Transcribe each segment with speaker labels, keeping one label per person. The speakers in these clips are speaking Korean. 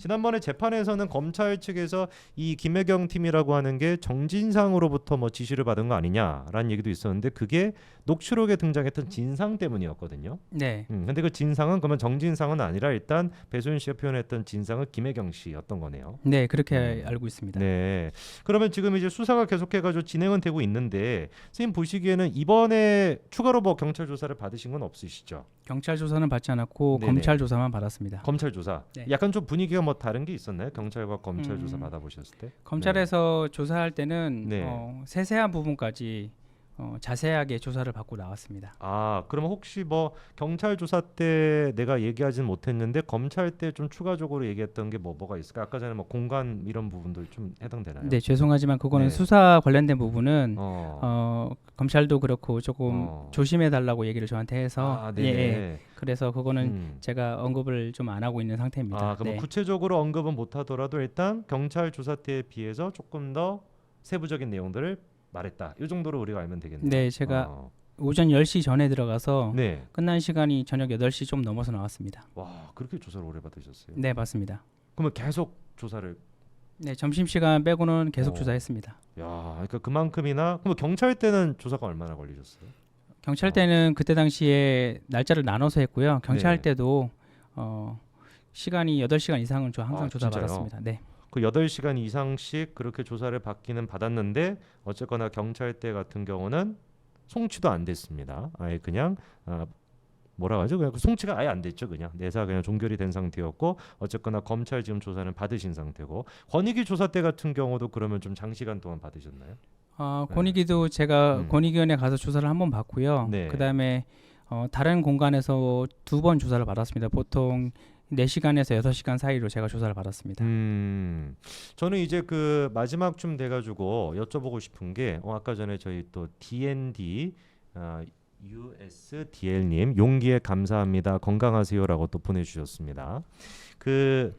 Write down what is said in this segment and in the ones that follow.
Speaker 1: 지난번에 재판에서는 검찰 측에서 이 김혜경 팀이라고 하는 게 정진상으로부터 뭐 지시를 받은 거 아니냐라는 얘기도 있었는데 그게 녹취록에 등장했던 진상 때문이었거든요.
Speaker 2: 네.
Speaker 1: 음, 근데 그 진상은 그러면 정진상은 아니라 일단 배소연 씨가 표현했던 진상은 김혜경 씨였던 거네요.
Speaker 2: 네, 그렇게
Speaker 1: 음.
Speaker 2: 알고 있습니다.
Speaker 1: 네. 그러면 지금 이제 수사가 계속해가지고 진행은 되고 있는데 선생님 보시기에는 이번에 추가로 뭐 경찰 조사를 받으신 건 없으시죠?
Speaker 2: 경찰 조사는 받지 않았고
Speaker 1: 네네.
Speaker 2: 검찰 조사만 받았습니다.
Speaker 1: 검찰 조사.
Speaker 2: 네.
Speaker 1: 약간 좀 분위기가 뭐 다른 게 있었나요? 경찰과 검찰
Speaker 2: 음.
Speaker 1: 조사 받아보셨을 때?
Speaker 2: 검찰에서 조사할 때는
Speaker 1: 네.
Speaker 2: 어, 세세한 부분까지 어, 자세하게 조사를 받고 나왔습니다.
Speaker 1: 아, 그러면 혹시 뭐 경찰 조사 때 내가 얘기하진 못했는데 검찰 때 좀 추가적으로 얘기했던 게 뭐 뭐가 있을까? 아까 전에 뭐 공간 이런 부분도 좀 해당되나요?
Speaker 2: 네, 죄송하지만 그거는
Speaker 1: 네.
Speaker 2: 수사 관련된 부분은
Speaker 1: 어.
Speaker 2: 어, 검찰도 그렇고 조금
Speaker 1: 어.
Speaker 2: 조심해 달라고 얘기를 저한테 해서
Speaker 1: 아,
Speaker 2: 예. 예. 그래서 그거는
Speaker 1: 음.
Speaker 2: 제가 언급을 좀 안 하고 있는 상태입니다.
Speaker 1: 아, 그럼
Speaker 2: 네.
Speaker 1: 구체적으로 언급은 못 하더라도 일단 경찰 조사 때에 비해서 조금 더 세부적인 내용들을 말했다. 이 정도로 우리가 알면 되겠네요.
Speaker 2: 네, 제가
Speaker 1: 어.
Speaker 2: 오전 10시 전에 들어가서
Speaker 1: 네.
Speaker 2: 끝난 시간이 저녁 8시 좀 넘어서 나왔습니다.
Speaker 1: 와, 그렇게 조사를 오래 받으셨어요?
Speaker 2: 네, 맞습니다.
Speaker 1: 그러면 계속 조사를
Speaker 2: 네, 점심 시간 빼고는 계속
Speaker 1: 어.
Speaker 2: 조사했습니다.
Speaker 1: 야, 그러니까 그만큼이나 그럼 경찰 때는 조사가 얼마나 걸리셨어요?
Speaker 2: 경찰
Speaker 1: 어.
Speaker 2: 때는 그때 당시에 날짜를 나눠서 했고요. 경찰
Speaker 1: 네.
Speaker 2: 때도 어, 시간이 8시간 이상은 저 항상
Speaker 1: 아,
Speaker 2: 조사
Speaker 1: 진짜요?
Speaker 2: 받았습니다. 네.
Speaker 1: 그 8시간 이상씩 그렇게 조사를 받기는 받았는데 어쨌거나 경찰 때 같은 경우는 송치도 안 됐습니다. 아예 그냥 아, 뭐라 하죠? 그냥 그 송치가 아예 안 됐죠. 그냥 내사 그냥 종결이 된 상태였고 어쨌거나 검찰 지금 조사는 받으신 상태고 권익위 조사 때 같은 경우도 그러면 좀 장시간 동안 받으셨나요?
Speaker 2: 어,
Speaker 1: 네.
Speaker 2: 권익위도 제가
Speaker 1: 음.
Speaker 2: 권익위원회 가서 조사를 한 번 받고요.
Speaker 1: 네.
Speaker 2: 그다음에 어, 다른 공간에서 두 번 조사를 받았습니다. 보통 4시간에서 6시간 사이로 제가 조사를 받았습니다.
Speaker 1: 음, 저는 이제 그 마지막쯤 돼가지고 여쭤보고 싶은 게 어, 아까 전에 저희 또 DND 아, USDL님 용기에 감사합니다 건강하세요라고 또 보내주셨습니다. 그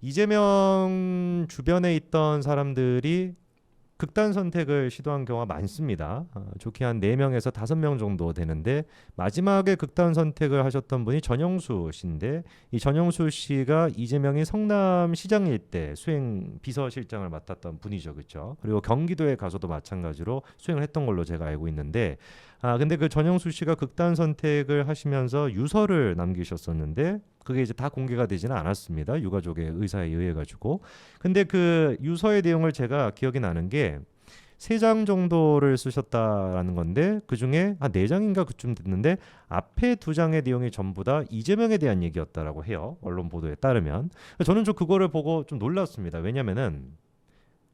Speaker 1: 이재명 주변에 있던 사람들이 극단 선택을 시도한 경우가 많습니다. 어, 좋게 한 4명에서 5명 정도 되는데 마지막에 극단 선택을 하셨던 분이 전영수 씨인데 이 전영수 씨가 이재명이 성남시장일 때 수행 비서실장을 맡았던 분이죠, 그렇죠? 그리고 경기도에 가서도 마찬가지로 수행을 했던 걸로 제가 알고 있는데 아 근데 그 전영수 씨가 극단 선택을 하시면서 유서를 남기셨었는데 그게 이제 다 공개가 되지는 않았습니다. 유가족의 의사에 의해 가지고. 근데 그 유서의 내용을 제가 기억이 나는 게 세 장 정도를 쓰셨다라는 건데 그 중에 한네 장인가 그쯤 됐는데 앞에 두 장의 내용이 전부 다 이재명에 대한 얘기였다라고 해요. 언론 보도에 따르면 저는 좀 그거를 보고 좀 놀랐습니다. 왜냐면은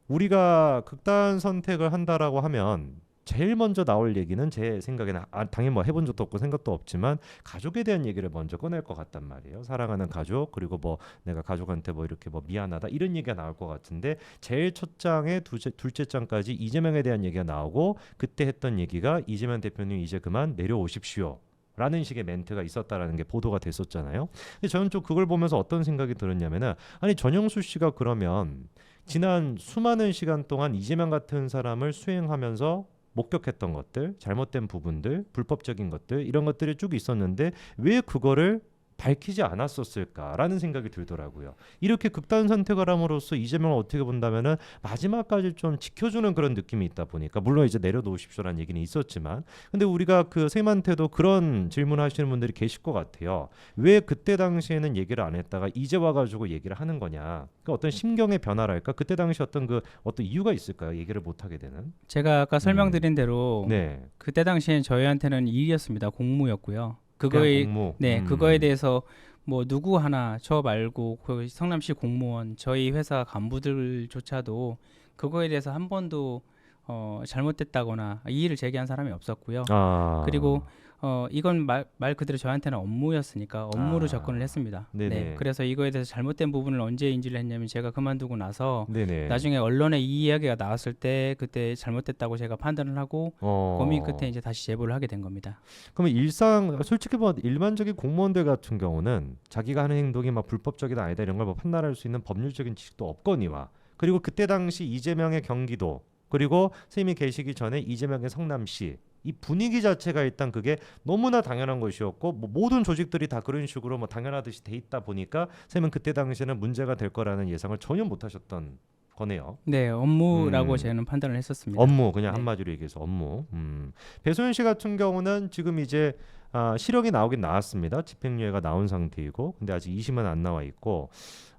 Speaker 1: 우리가 극단 선택을 한다라고 하면 제일 먼저 나올 얘기는 제 생각에는 아, 당연히 뭐 해본 적도 없고 생각도 없지만 가족에 대한 얘기를 먼저 꺼낼 것 같단 말이에요. 사랑하는 가족 그리고 뭐 내가 가족한테 뭐 이렇게 뭐 미안하다 이런 얘기가 나올 것 같은데 제일 첫 장에 두째, 둘째 장까지 이재명에 대한 얘기가 나오고 그때 했던 얘기가 이재명 대표님 이제 그만 내려오십시오. 라는 식의 멘트가 있었다라는 게 보도가 됐었잖아요. 근데 저는 좀 그걸 보면서 어떤 생각이 들었냐면은 아니 전영수 씨가 그러면 지난 수많은 시간 동안 이재명 같은 사람을 수행하면서 목격했던 것들, 잘못된 부분들, 불법적인 것들 이런 것들이 쭉 있었는데 왜 그거를 밝히지 않았었을까라는 생각이 들더라고요. 이렇게 극단 선택을 함으로써 이재명을 어떻게 본다면은 마지막까지 좀 지켜주는 그런 느낌이 있다 보니까 물론 이제 내려놓으십시오라는 얘기는 있었지만 근데 우리가 그 쌤한테도 그런 질문하시는 분들이 계실 것 같아요. 왜 그때 당시에는 얘기를 안 했다가 이제 와가지고 얘기를 하는 거냐? 그 어떤 심경의 변화랄까? 그때 당시 어떤 그 어떤 이유가 있을까요? 얘기를 못 하게 되는?
Speaker 2: 제가 아까 설명드린 대로
Speaker 1: 네.
Speaker 2: 그때 당시엔 저희한테는 일이었습니다. 공무였고요. 그거에. 네,
Speaker 1: 음.
Speaker 2: 그거에 대해서 뭐 누구 하나 저 말고 그 성남시 공무원 저희 회사 간부들조차도 그거에 대해서 한 번도 어, 잘못됐다거나 이의를 제기한 사람이 없었고요.
Speaker 1: 아.
Speaker 2: 그리고 어, 이건 말, 말 그대로 저한테는 업무였으니까 업무로
Speaker 1: 아.
Speaker 2: 접근을 했습니다.
Speaker 1: 네네.
Speaker 2: 네, 그래서 이거에 대해서 잘못된 부분을 언제 인지를 했냐면 제가 그만두고 나서
Speaker 1: 네네.
Speaker 2: 나중에 언론에 이 이야기가 나왔을 때 그때 잘못됐다고 제가 판단을 하고
Speaker 1: 어.
Speaker 2: 고민 끝에 이제 다시 제보를 하게 된 겁니다.
Speaker 1: 그러면 일상 솔직히 뭐 일반적인 공무원들 같은 경우는 자기가 하는 행동이 막 불법적이다 아니다 이런 걸 뭐 판단할 수 있는 법률적인 지식도 없거니와 그리고 그때 당시 이재명의 경기도 그리고 선생님이 계시기 전에 이재명의 성남시 이 분위기 자체가 일단 그게 너무나 당연한 것이었고 뭐 모든 조직들이 다 그런 식으로 뭐 당연하듯이 돼 있다 보니까 쌤은 그때 당시에는 문제가 될 거라는 예상을 전혀 못 하셨던 거네요.
Speaker 2: 네, 업무라고
Speaker 1: 음.
Speaker 2: 저는 판단을 했었습니다.
Speaker 1: 업무 그냥
Speaker 2: 네.
Speaker 1: 한마디로 얘기해서 업무. 음. 배소연 씨 같은 경우는 지금 이제 아, 실형이 나오긴 나왔습니다. 집행유예가 나온 상태이고, 근데 아직 2심은 안 나와 있고,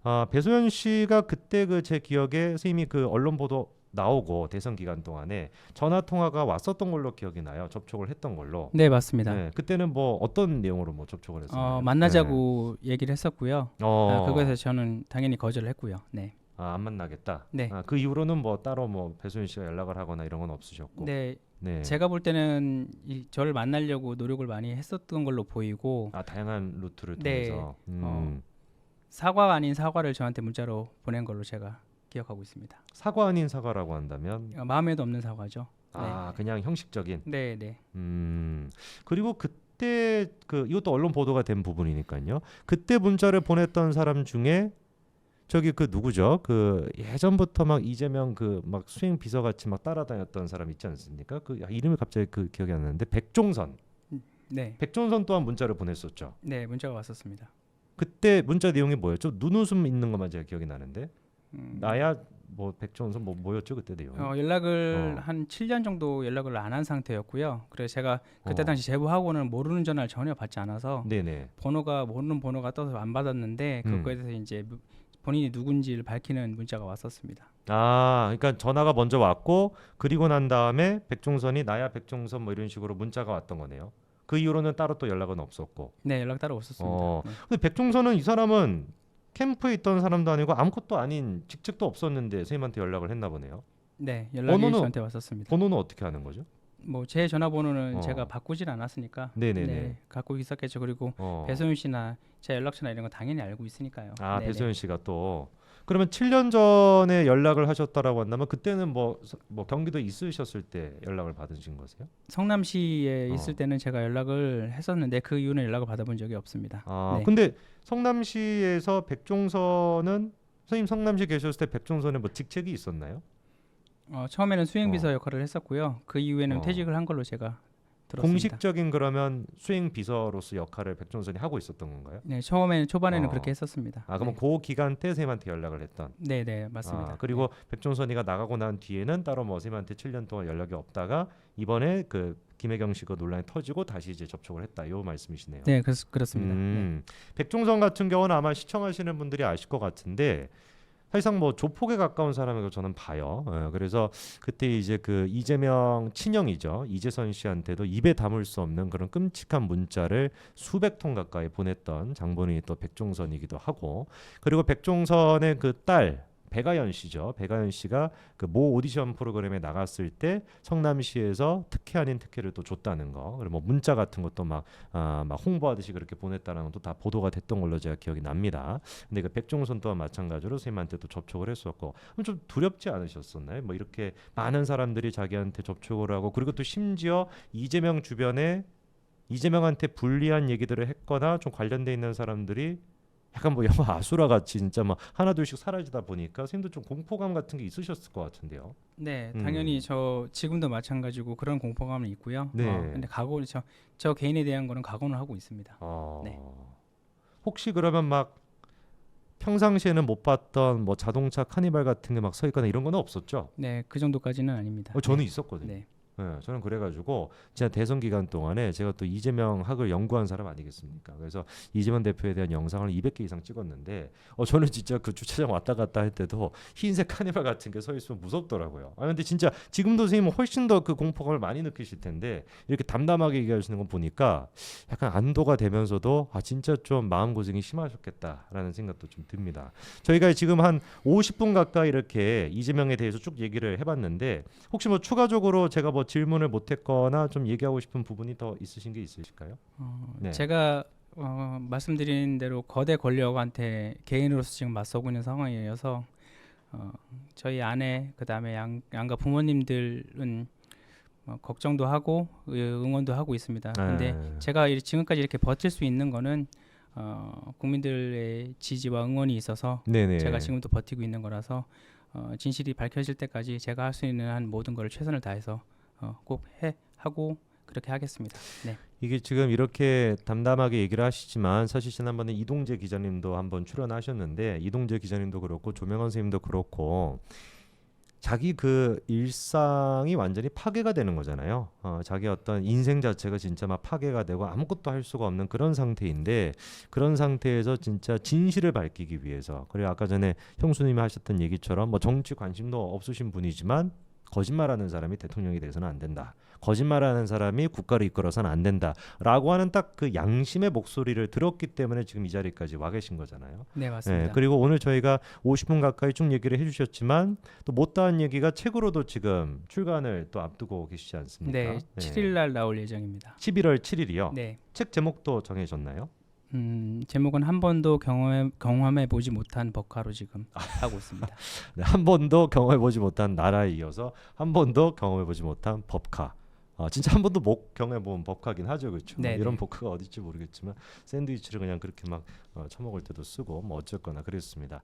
Speaker 1: 아, 배소연 씨가 그때 그 제 기억에 선생님이 그 언론 보도 나오고 대선 기간 동안에 전화 통화가 왔었던 걸로 기억이 나요. 접촉을 했던 걸로.
Speaker 2: 네, 맞습니다.
Speaker 1: 네, 그때는 뭐 어떤 내용으로 뭐 접촉을 했었나요?
Speaker 2: 어, 만나자고 얘기를 했었고요.
Speaker 1: 네. 어,
Speaker 2: 아, 그거에서 저는 당연히 거절을 했고요. 네.
Speaker 1: 아, 안 만나겠다.
Speaker 2: 네.
Speaker 1: 아, 그 이후로는 뭐 따로 뭐 배소연 씨가 연락을 하거나 이런 건 없으셨고.
Speaker 2: 네,
Speaker 1: 네.
Speaker 2: 제가 볼 때는 이, 저를 만나려고 노력을 많이 했었던 걸로 보이고
Speaker 1: 아 다양한 루트를
Speaker 2: 네.
Speaker 1: 통해서 음,
Speaker 2: 어. 사과가 아닌 사과를 저한테 문자로 보낸 걸로 제가 기억하고 있습니다.
Speaker 1: 사과 아닌 사과라고 한다면
Speaker 2: 어, 마음에도 없는 사과죠.
Speaker 1: 아 그냥 형식적인
Speaker 2: 네, 네.
Speaker 1: 음 그리고 그때 그 이것도 언론 보도가 된 부분이니까요 그때 문자를 보냈던 사람 중에 저기 그 누구죠 그 예전부터 막 이재명 그 막 수행 비서 같이 막 따라다녔던 사람 있지 않습니까 그 아, 이름이 갑자기 그 기억이 안 나는데 백종선
Speaker 2: 네.
Speaker 1: 백종선 또한 문자를 보냈었죠
Speaker 2: 네, 문자가 왔었습니다.
Speaker 1: 그때 문자 내용이 뭐였죠 눈웃음 있는 것만 제가 기억이 나는데
Speaker 2: 음,
Speaker 1: 나야 뭐 백종선 뭐 뭐였죠 그때 내용
Speaker 2: 어, 연락을
Speaker 1: 어.
Speaker 2: 한 7년 정도 연락을 안 한 상태였고요. 그래서 제가 그때
Speaker 1: 어.
Speaker 2: 당시 제보하고는 모르는 전화를 전혀 받지 않아서
Speaker 1: 네네
Speaker 2: 번호가 모르는 번호가 떠서 안 받았는데
Speaker 1: 음.
Speaker 2: 그거에 대해서 이제 무- 본인이 누군지를 밝히는 문자가 왔었습니다.
Speaker 1: 아, 그러니까 전화가 먼저 왔고 그리고 난 다음에 백종선이 나야 백종선 뭐 이런 식으로 문자가 왔던 거네요. 그 이후로는 따로 또 연락은 없었고.
Speaker 2: 네, 연락 따로 없었습니다.
Speaker 1: 어.
Speaker 2: 네.
Speaker 1: 근데 백종선은 이 사람은 캠프에 있던 사람도 아니고 아무것도 아닌 직책도 없었는데 선생님한테 연락을 했나 보네요.
Speaker 2: 네, 연락이
Speaker 1: 번호는
Speaker 2: 저한테 왔었습니다.
Speaker 1: 번호는 어떻게 하는 거죠?
Speaker 2: 뭐 제 전화번호는
Speaker 1: 어.
Speaker 2: 제가 바꾸질 않았으니까
Speaker 1: 네네네.
Speaker 2: 네, 갖고 있었겠죠. 그리고
Speaker 1: 어.
Speaker 2: 배소윤 씨나 제 연락처나 이런 거 당연히 알고 있으니까요.
Speaker 1: 아,
Speaker 2: 네네.
Speaker 1: 배소연 씨가 또 그러면 7년 전에 연락을 하셨다라고 한다면 그때는 뭐, 뭐 경기도 있으셨을 때 연락을 받으신 거세요?
Speaker 2: 성남시에
Speaker 1: 어.
Speaker 2: 있을 때는 제가 연락을 했었는데 그 이후는 연락을 받아본 적이 없습니다.
Speaker 1: 아,
Speaker 2: 네.
Speaker 1: 근데 성남시에서 백종선은 선생님 성남시 계셨을 때 백종선에 뭐 직책이 있었나요?
Speaker 2: 어, 처음에는 수행비서
Speaker 1: 어.
Speaker 2: 역할을 했었고요. 그 이후에는
Speaker 1: 어.
Speaker 2: 퇴직을 한 걸로 제가 들었습니다.
Speaker 1: 공식적인 그러면 수행 비서로서 역할을 백종선이 하고 있었던 건가요?
Speaker 2: 네, 처음에는 초반에는
Speaker 1: 어.
Speaker 2: 그렇게 했었습니다.
Speaker 1: 아, 그럼
Speaker 2: 네.
Speaker 1: 그 기간 때 쌤한테 연락을 했던.
Speaker 2: 네, 네, 맞습니다.
Speaker 1: 아, 그리고 백종선이가 나가고 난 뒤에는 따로 뭐 쌤한테 7년 동안 연락이 없다가 이번에 그 김혜경 씨가 논란이 터지고 다시 이제 접촉을 했다. 요 말씀이시네요.
Speaker 2: 네, 그렇, 그렇습니다. 네.
Speaker 1: 음, 백종선 같은 경우는 아마 시청하시는 분들이 아실 것 같은데 사실상 뭐 조폭에 가까운 사람이라고 저는 봐요. 예, 그래서 그때 이제 그 이재명 친형이죠 이재선 씨한테도 입에 담을 수 없는 그런 끔찍한 문자를 수백 통 가까이 보냈던 장본인이 또 백종선이기도 하고 그리고 백종선의 그 딸 배가연 씨죠. 배가연 씨가 그 모 오디션 프로그램에 나갔을 때 성남시에서 특혜 아닌 특혜를 또 줬다는 거. 그리고 뭐 문자 같은 것도 막 아, 막 홍보하듯이 그렇게 보냈다는 것도 다 보도가 됐던 걸로 제가 기억이 납니다. 근데 그 백종선 또한 마찬가지로 선생님한테도 접촉을 했었고 좀 두렵지 않으셨었나요? 뭐 이렇게 많은 사람들이 자기한테 접촉을 하고 그리고 또 심지어 이재명 주변에 이재명한테 불리한 얘기들을 했거나 좀 관련돼 있는 사람들이 약간 뭐 영화 아수라 같이 진짜 막 하나 둘씩 사라지다 보니까 선생님도 좀 공포감 같은 게 있으셨을 것 같은데요.
Speaker 2: 네,
Speaker 1: 음.
Speaker 2: 당연히 저 지금도 마찬가지고 그런 공포감은 있고요.
Speaker 1: 네.
Speaker 2: 어, 근데 각오 저, 저 개인에 대한 거는 각오는 하고 있습니다.
Speaker 1: 어,
Speaker 2: 네.
Speaker 1: 혹시 그러면 막 평상시에는 못 봤던 뭐 자동차 카니발 같은 게 막 서 있거나 이런 건 없었죠?
Speaker 2: 네, 그 정도까지는 아닙니다.
Speaker 1: 어, 저는
Speaker 2: 네.
Speaker 1: 있었거든요.
Speaker 2: 네.
Speaker 1: 네, 저는 그래가지고 진짜 대선 기간 동안에 제가 또 이재명 학을 연구한 사람 아니겠습니까? 그래서 이재명 대표에 대한 영상을 200개 이상 찍었는데, 어 저는 진짜 그 주차장 왔다 갔다 할 때도 흰색 카니발 같은 게 서 있으면 무섭더라고요. 아 근데 진짜 지금도 선생님은 훨씬 더 그 공포감을 많이 느끼실 텐데 이렇게 담담하게 얘기하시는 거 보니까 약간 안도가 되면서도 아 진짜 좀 마음 고생이 심하셨겠다라는 생각도 좀 듭니다. 저희가 지금 한 50분 가까이 이렇게 이재명에 대해서 쭉 얘기를 해봤는데 혹시 뭐 추가적으로 제가 뭐 질문을 못했거나 좀 얘기하고 싶은 부분이 더 있으신 게 있으실까요?
Speaker 2: 어,
Speaker 1: 네.
Speaker 2: 제가 어, 말씀드린 대로 거대 권력한테 개인으로서 지금 맞서고 있는 상황이어서 어, 저희 아내 그다음에 양, 양가 부모님들은 어, 걱정도 하고 의- 응원도 하고 있습니다. 근데
Speaker 1: 네.
Speaker 2: 제가 이- 지금까지 이렇게 버틸 수 있는 거는 어, 국민들의 지지와 응원이 있어서
Speaker 1: 네네.
Speaker 2: 제가 지금도 버티고 있는 거라서 어, 진실이 밝혀질 때까지 제가 할 수 있는 한 모든 걸 최선을 다해서 어, 꼭 해 하고 그렇게 하겠습니다. 네.
Speaker 1: 이게 지금 이렇게 담담하게 얘기를 하시지만 사실 지난번에 이동재 기자님도 한번 출연하셨는데 이동재 기자님도 그렇고 조명원 선생님도 그렇고 자기 그 일상이 완전히 파괴가 되는 거잖아요. 어, 자기 어떤 인생 자체가 진짜 막 파괴가 되고 아무것도 할 수가 없는 그런 상태인데 그런 상태에서 진짜 진실을 밝히기 위해서 그리고 아까 전에 형수님이 하셨던 얘기처럼 뭐 정치 관심도 없으신 분이지만 거짓말하는 사람이 대통령이 돼서는 안 된다. 거짓말하는 사람이 국가를 이끌어서는 안 된다라고 하는 딱 그 양심의 목소리를 들었기 때문에 지금 이 자리까지 와 계신 거잖아요.
Speaker 2: 네, 맞습니다.
Speaker 1: 예, 그리고 오늘 저희가 50분 가까이 쭉 얘기를 해주셨지만 또 못다한 얘기가 책으로도 지금 출간을 또 앞두고 계시지 않습니까?
Speaker 2: 네, 7일 날 나올 예정입니다.
Speaker 1: 11월 7일이요.
Speaker 2: 네.
Speaker 1: 책 제목도 정해졌나요?
Speaker 2: 음, 제목은 한 번도 경험해, 경험해 보지 못한 법카로 지금 하고 있습니다.
Speaker 1: 네, 한 번도 경험해 보지 못한 나라에 이어서 한 번도 경험해 보지 못한 법카. 아, 진짜 한 번도 못 경험해 본 법카긴 하죠, 그렇죠?
Speaker 2: 네네.
Speaker 1: 이런 법카가 어디지 모르겠지만 샌드위치를 그냥 그렇게 막 어, 처먹을 때도 쓰고 뭐 어쨌거나 그랬습니다.